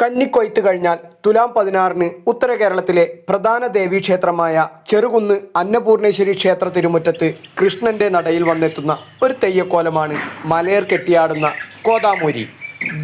കന്നിക്കൊയ്ത്ത് കഴിഞ്ഞാൽ തുലാം പതിനാറിന് ഉത്തര കേരളത്തിലെ പ്രധാന ദേവീക്ഷേത്രമായ ചെറുകുന്ന് അന്നപൂർണേശ്വരി ക്ഷേത്ര തിരുമുറ്റത്ത് കൃഷ്ണന്റെ നടയിൽ വന്നെത്തുന്ന ഒരു തെയ്യക്കോലമാണ് മലയർ കെട്ടിയാടുന്ന കോതാമൂരി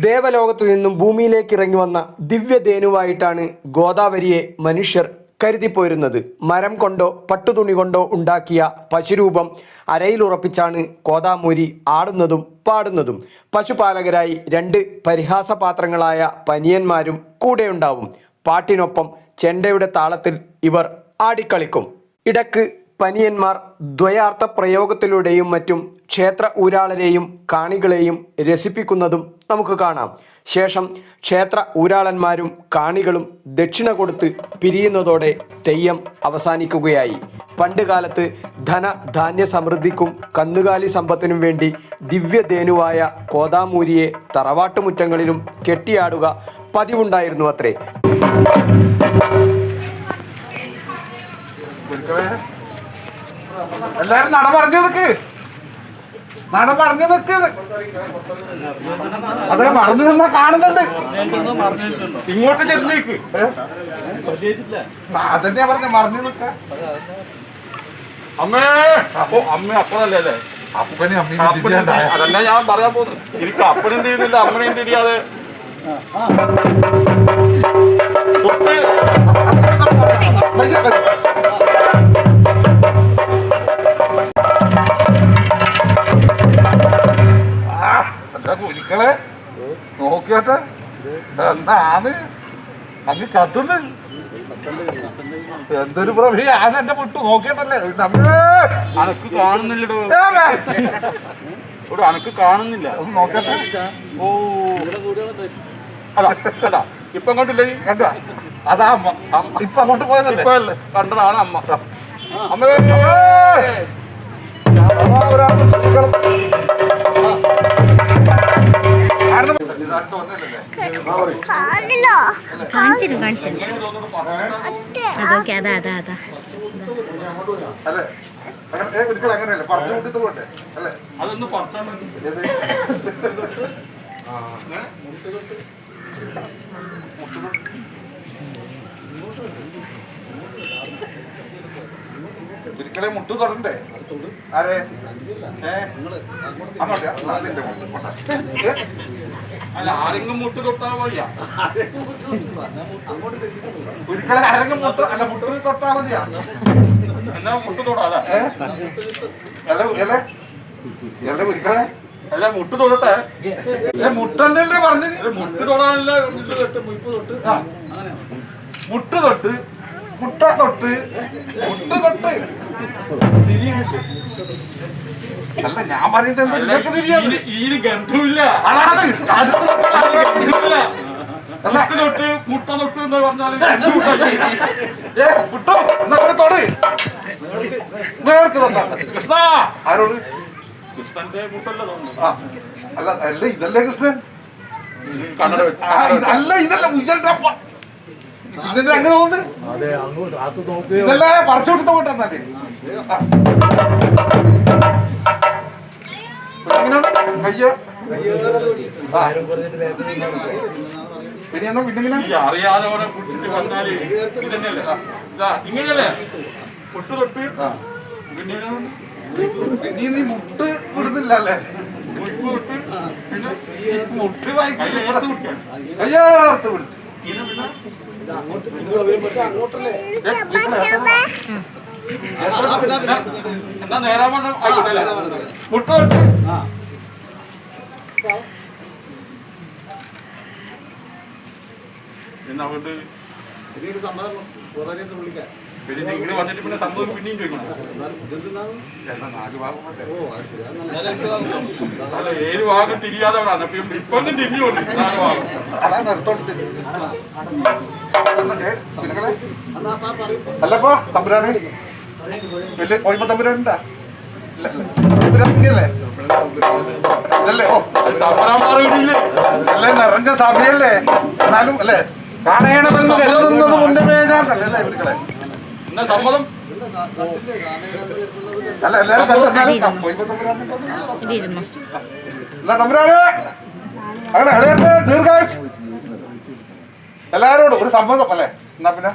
ദേവലോകത്തു നിന്നും ഭൂമിയിലേക്ക് ഇറങ്ങി വന്ന ദിവ്യധേനുവായിട്ടാണ് ഗോദാവരിയെ മനുഷ്യർ കരുതിപ്പോരുന്നത് മരം കൊണ്ടോ പട്ടുതുണി കൊണ്ടോ ഉണ്ടാക്കിയ പശുരൂപം അരയിലുറപ്പിച്ചാണ് കോതാമൂരി ആടുന്നതും പാടുന്നതും. പശുപാലകരായി രണ്ട് പരിഹാസപാത്രങ്ങളായ പനിയന്മാരും കൂടെയുണ്ടാവും. പാട്ടിനൊപ്പം ചെണ്ടയുടെ താളത്തിൽ ഇവർ ആടിക്കളിക്കും. ഇടയ്ക്ക് പനിയന്മാർ ദ്വയാർത്ഥ പ്രയോഗത്തിലൂടെയും മറ്റും ക്ഷേത്ര ഊരാളരെയും കാണികളെയും രസിപ്പിക്കുന്നതും നമുക്ക് കാണാം. ശേഷം ക്ഷേത്ര ഊരാളന്മാരും കാണികളും ദക്ഷിണ കൊടുത്ത് പിരിയുന്നതോടെ തെയ്യം അവസാനിക്കുകയായി. പണ്ട് കാലത്ത് ധന ധാന്യ സമൃദ്ധിക്കും കന്നുകാലി സമ്പത്തിനും വേണ്ടി ദിവ്യധേനുവായ കോതാമൂരിയെ തറവാട്ടുമുറ്റങ്ങളിലും കെട്ടിയാടുക പതിവുണ്ടായിരുന്നു അത്രേ എല്ലാരും നട പറഞ്ഞു നിക്ക്. നട പറഞ്ഞു നിക്ക് അതെ മറന്നു നിന്നാ കാണുന്നുണ്ട്. ഇങ്ങോട്ട് ചെന്നേക്ക്. അതന്നെ പറഞ്ഞ മറിഞ്ഞു നിക്ക. അമ്മേ അപ്പൊ അമ്മ അപ്പഴല്ലേ അല്ലേ? അപ്പനെ അമ്മ അതല്ല ഞാൻ പറയാൻ പോകുന്നു എനിക്ക് അപ്പനും തിരിയുന്നില്ല അമ്മനെയും തിരിയാതെ തൊട്ട് കുരിക്കളെ നോക്കിയോട്ടെ. എന്നാണ് അങ്ങ് കത്തുന്നു. എന്തൊരു പ്രഭി ഞാൻ എന്റെ വിട്ടു. നോക്കിയിട്ടല്ലേ. അനക്ക് കാണുന്നില്ലടോ. ഇവിടെ അനക്ക് കാണുന്നില്ല. ഒന്ന് നോക്കട്ടെ ഓ. അതാ കണ്ടാ. ഇപ്പൊ നീ? കണ്ടോ അതാ അമ്മ. ഇപ്പൊ അങ്ങോട്ട് പോയതല്ലേ? കണ്ടതാണ് അമ്മ. അമ്മ. കാണിച്ചിരും കാണിച്ചിരും അതൊക്കെ അതാ അതാ അതാ. ഒരിക്കലെ മുട്ട് മുട്ടു തൊടണ്ടേ? ആരെ? ഏ? അങ്ങോട്ടെ അതിന്റെ മുകളിൽ. പോട്ടെ. അല്ല ആരെങ്കിലും മുട്ട് തൊട്ടാ മതിയാ? കുരിക്കളെ ആരെങ്കിലും മുട്ട് അല്ല മുട്ടു തൊട്ടാ മതിയാ? എന്നാ മുട്ട് തൊടാ അല്ല അല്ല അല്ല കുരിക്കളെ അല്ല മുട്ട് തൊടട്ടെ? മുട്ടല്ലേ പറഞ്ഞത്? മുട്ട് തൊടാനല്ല. മുട്ട് തൊട്ട് മുട്ട തൊട്ട് മുട്ട് തൊട്ട്? അല്ല ഞാൻ പറയുന്നത് എന്താ? നിങ്ങൾക്ക് ഈന് ഗന്ധമില്ല അതാണ് അടുത്ത തൊട്ട് ഗന്ധമില്ല. തൊട്ട് മുട്ട തൊട്ട് എന്ന് പറഞ്ഞാൽ ഏ, മുട്ടോ എന്നാ പിന്നെ തൊട്. നേർക്ക് തൊട്ടാ മതി. കൃഷ്ണ ആരോട്? കൃഷ്ണന്റെ മുട്ടല്ല തോന്നുന്നു. അല്ല അല്ല ഇതല്ലേ കൃഷ്ണൻ? ഇതല്ല. ഇതിന് അങ്ങനെ തോന്നുന്നു? ഇതല്ലേ പറിച്ചു കൊടുത്ത എന്നാലേ പിന്നെ പിന്നെ അറിയാതെ അവനെ പിടിച്ചിട്ട് വന്നാൽ ഇതന്നെയല്ലേ? ഇതാ ഇങ്ങനെയല്ലേ? മുട്ട് തൊട്ട്. പിന്നെ പിന്നെ നീ മുട്ട് വിടുന്നില്ല അല്ലേ മുട്ട് തൊട്ട്. പിന്നെ ഈ മുട്ട് വായിക്കും. അതിനെ എടുത്ത് കുടിക്കാൻ അയ്യാർത്ത് പിടിച്ചു എന്നാ നേരാൻ പറഞ്ഞ ആയിക്കോട്ടെ മുട്ട് തൊട്ട് എന്നാ കൊണ്ട് പിന്നെ ഇങ്ങനെ വന്നിട്ട് പിന്നെ ചോദിക്കണം ഏഴ് ഭാഗം തിരിയാതവരാണ് ഇപ്പൊന്നും തിരിഞ്ഞു കൊണ്ട് നാല് ഭാഗം അതാണ് അടുത്തോട്ട് അല്ലപ്പോ തമ്പുരാനെ വലിയ തമ്പുരാനുണ്ടാ അല്ലേ നിറഞ്ഞ സമയല്ലേ എന്നാലും അല്ലേ? കാണണമെന്ന് കരുതുന്നത് മുന്നേ പേരാണല്ലേ അല്ലേ ഇവർക്കളെ എന്നാ സമ്മതം? അല്ല എല്ലാവരും തമ്പുരാനെ? അങ്ങനെ ഇളയത്തെ ദീർഘായുസ്. എല്ലാരോടും ഒരു സമ്മതം അല്ലേ? എന്നാ പിന്നെ?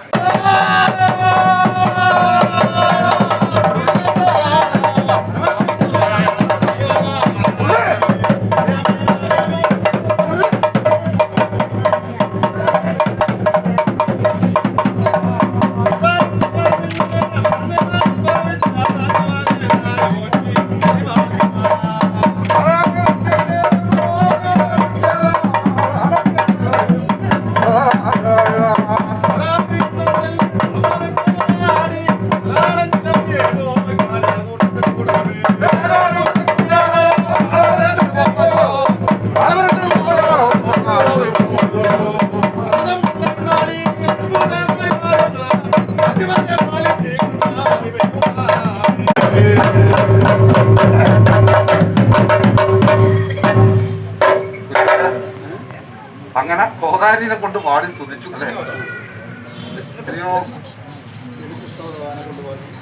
കോതാരിനെ കൊണ്ട് പാടി സ്തുതിച്ചു അല്ലെ? എത്രയോ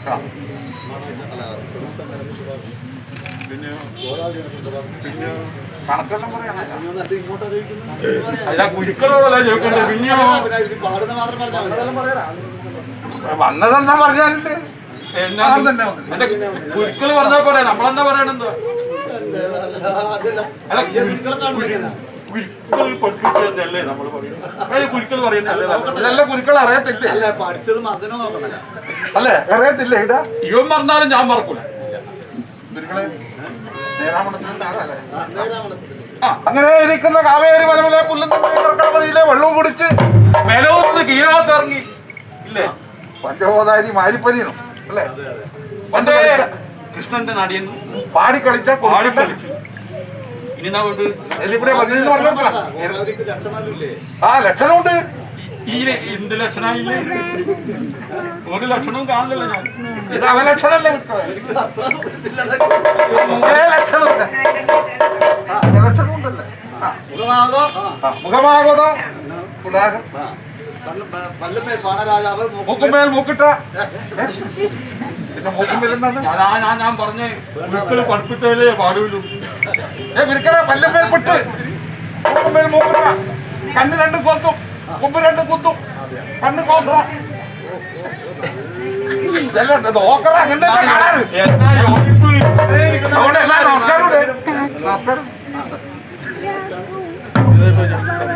ആ. കണക്കെല്ലാം പറയാനാ അല്ല കുരുക്കളോടല്ല ചോദിക്കണ്ടേ പിന്നെയോ? വന്നതെന്നാ പറഞ്ഞാലേ എന്നാ ആൾ തന്നെ വന്നു. എന്റെ കുരുക്കൾ പറഞ്ഞാ പോരെ? നമ്മളെന്താ പറയണെന്തോ അല്ല കുരുക്കൾ പഠിപ്പിച്ചതല്ലേ നമ്മൾ പറയുന്നത് ഇതെല്ലാം കുരുക്കൾ അറിയത്തില്ലേ? അല്ലേ അറിയത്തില്ലേ ഇടാ ഇവൻ പറഞ്ഞാലും ഞാൻ മറക്കൂല. അങ്ങനെ ഇരിക്കുന്ന കാവേരി മലമലെ പുല്ലും കർക്കടമലയിലെ വെള്ളവും കുടിച്ച് മേലോന്ന് കീഴാത്തിറങ്ങി ഇറങ്ങി. ഇല്ലേ? പഞ്ചകോതാരി മാരിപ്പനിയും അല്ലേ? പണ്ടേ കൃഷ്ണന്റെ നടിയെന്ന്. പാടിക്കളിച്ച പാടി പാടി കളിച്ചു. ഇനി നാ കൊണ്ട് ഇതിവിടെ വന്നിരുന്ന് പറഞ്ഞോക്കല ഗോദാവരിക്ക് ലക്ഷണമില്ലേ ആ ലക്ഷണമുണ്ട്. എന്ത് ലക്ഷണമില്ലേ ഒരു ലക്ഷണവും കാണില്ല ഞാൻ. ഇത് അവലക്ഷണല്ലേ ലക്ഷണമില്ല ആ, മുഖമാകതോ ഉദാഹരണം. മൂക്കുമേൽ മൂക്കിട്ട. പിന്നെ മൂക്കുമേൽ എന്താണ് ഞാൻ ഞാൻ പറഞ്ഞ. കുരുക്കൾ പഠിപ്പിച്ചതല്ലേ പാടുള്ളൂ. ഏ ഗുരുക്കളെ പല്ലമേൽ പെട്ട്. മൂക്കുമേൽ മൂക്കിട്ട കണ്ണ് രണ്ടും കൊത്തും. കൊമ്പ് രണ്ടും കുത്തും. കണ്ണ് കോസണം നോക്കറ അങ്ങനെ നമസ്കാരം. നമസ്കാരം.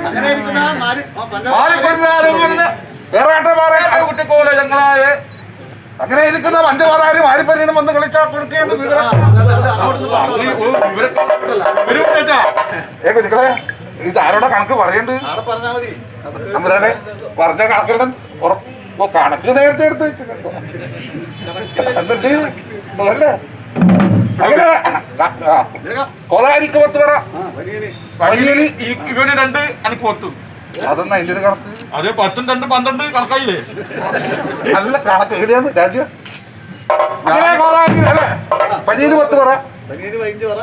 അങ്ങനെ ഇരിക്കുന്ന വേറെ ആട്ടമാരെ കുട്ടിക്കോല ഞങ്ങളായ അങ്ങനെ ഇരിക്കുന്ന പഞ്ചവാതാരും ആരിപ്പനും വന്ന് കളിച്ചാൽ കൊടുക്കേണ്ട വിവരം. കുഞ്ഞുങ്ങളെ ഇത് ആരോടെ കണക്ക് പറയണ്ട് അമ്മരാനെ പറഞ്ഞ കണക്കെല്ലാം ഓ കണക്ക് നേരത്തെ എടുത്ത് വെച്ചു കേട്ടോ. എന്നിട്ട് അങ്ങനെ കോതാരിക്ക് പത്ത് പറ. ഇവന് രണ്ട് എനിക്ക് പത്തും അതെന്നാ അതിന്റെ ഒരു കണക്ക് അതെ പത്തും രണ്ട് പന്ത്രണ്ട് കണക്കായില്ലേ നല്ല കണക്ക് എവിടെയാണ് രാജ്യം പനീര് പത്ത് പറ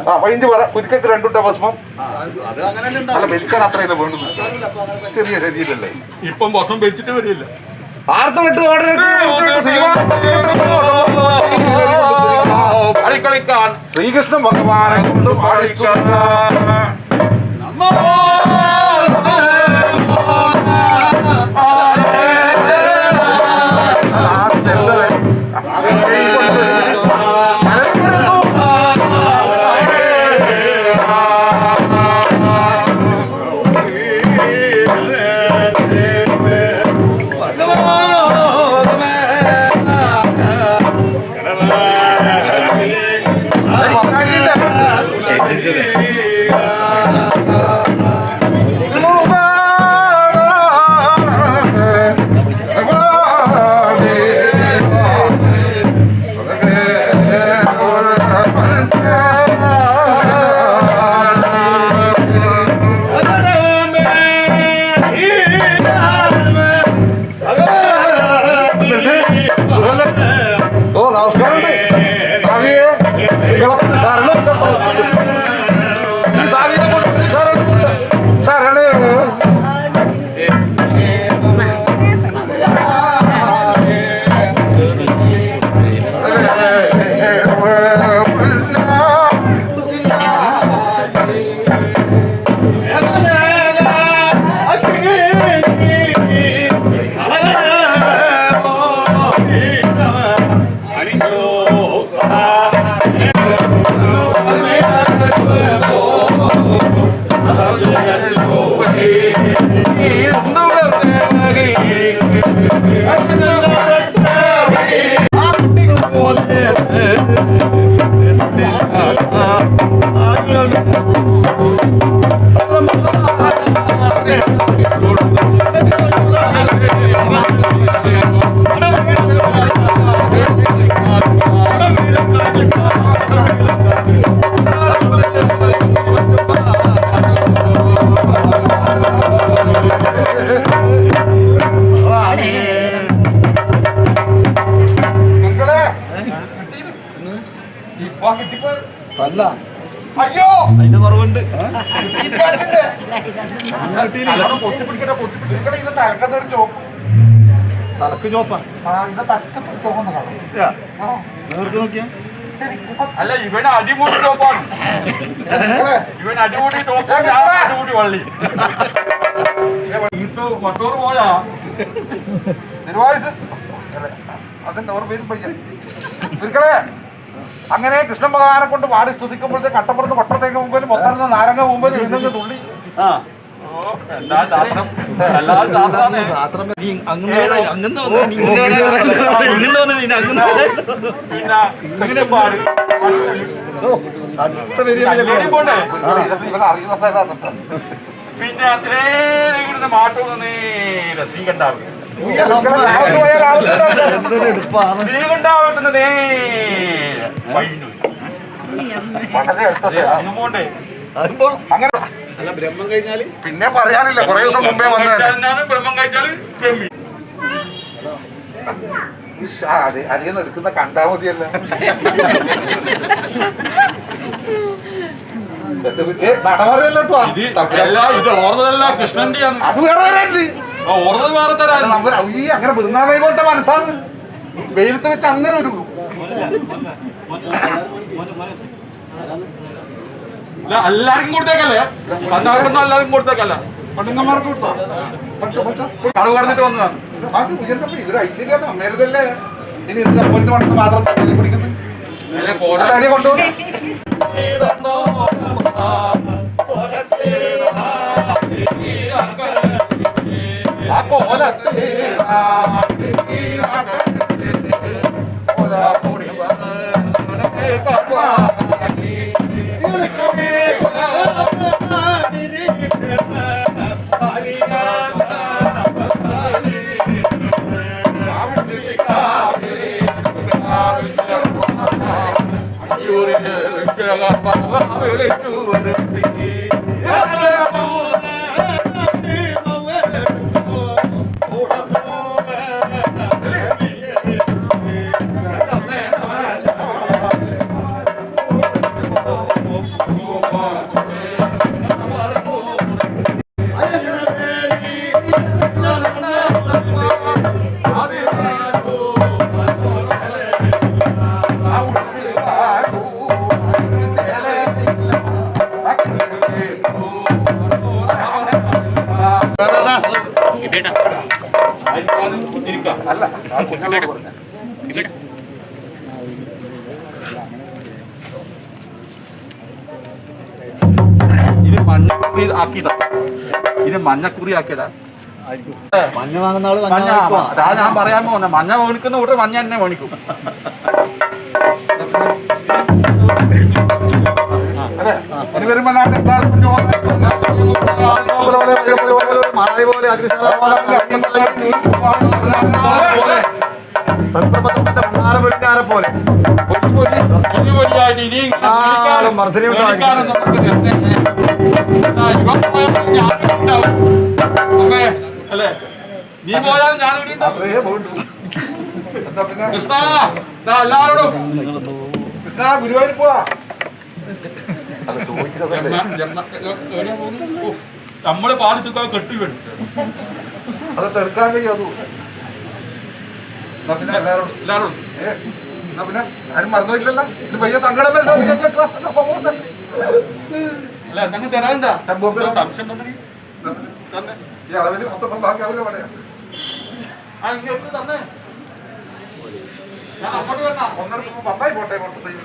ആ പതിനഞ്ച് പറ കുരുക്കത്ത് രണ്ടുണ്ട ഭസ്മം അല്ല വലിക്കാൻ അത്രയല്ലേ വേണ്ടത് ചെറിയ രീതിയിലല്ലേ ഇപ്പം ഭസ്മം വെച്ചിട്ട് വരില്ല ആർത്ത് വിട്ട് കളിക്കാൻ ശ്രീകൃഷ്ണ ഭഗവാനെ കൊണ്ട് പാടി あじゃない തലക്ക് ചോപ്പാ ആ, ഇതിന്റെ തലക്കത്തെ ഒരു ആ, നേർക്ക് നോക്കിയാ. അല്ല ഇവൻ അടിമുടി ടോപ്പാണ് ഇവൻ അടിമുടി ടോപ്പ് ഞാൻ അടിമുടി വള്ളി. മറ്റോറ് പോയാ? തിരുവായുസ് അതിന്റെ ഓർമ്മ പയ്യൻ തിരുക്കളെ അങ്ങനെ കൃഷ്ണൻ ഭഗവാനെ കൊണ്ട് പാടി സ്തുതിക്കുമ്പോഴത്തെ കട്ടപ്പുറത്ത് പട്ടത്തേക്ക് മുമ്പിൽ മൊത്തം നാരങ്ങ മുമ്പിൽ ഇരുന്നു തുള്ളി. ആ. പിന്നെ അത്രേ നേരെ വളരെ അടുത്ത അങ്ങനെ അല്ല ബ്രഹ്മം കഴിഞ്ഞാൽ? പിന്നെ പറയാനില്ല. കുറെ ദിവസം മുമ്പേ വന്നതല്ലേ? ബ്രഹ്മം കഴിച്ചാൽ ബ്രഹ്മി. അരിയെന്ന് എടുക്കുന്ന കണ്ടാ മതിയല്ല. അത് വേറെ വേറെ ഈ അങ്ങനെ വൃന്ദാവനെ പോലത്തെ മനസ്സാണ്. വെയിലത്ത് വെച്ച് അങ്ങനെ ഒരു എല്ലാവർക്കും കൊടുത്തേക്കല്ലേ പന്താക്കൊന്നും എല്ലാവർക്കും കൊടുത്തേക്കല്ല പെണ്ണുങ്ങന്മാർക്ക് കടന്നിട്ട് വന്നതാണ് ഇതൊരു അമ്മേരതല്ലേ ഇനി ഇതിന്റെ പൊന്നു മാത്രം ആ കോലത്ത് ഇത് മഞ്ഞക്കുറി ആക്കിയതാ ഇത് മഞ്ഞക്കുറി ആക്കിയതാ മഞ്ഞ വാങ്ങുന്ന ആൾ മഞ്ഞ അതാ ഞാൻ പറയാൻ പോകുന്ന മഞ്ഞ മേണിക്കുന്ന കൂട്ടർ മഞ്ഞ തന്നെ മേണിക്കും അതെ വരുമ്പോ മായ പോലെ അഗ്നിശാല പോലെ മർദ്ദനം നീ പോയാലും കൃഷ്ണ കൃഷ്ണ ഗുരുവായൂർ പോവാ. നമ്മൾ പാലിച്ചൊക്കെ കെട്ടി വേണം അതൊക്കെ എടുക്കാൻ കഴിയും അതും? എന്നാ പിന്നെ ആരും മറന്നില്ലല്ലോ ഇത് വലിയ സങ്കടം ഈ അളവിൽ മൊത്തം ബാക്കി അവർ പറയാം ഒന്നര പത്തായി പോട്ടെ മൊത്തത്തിൽ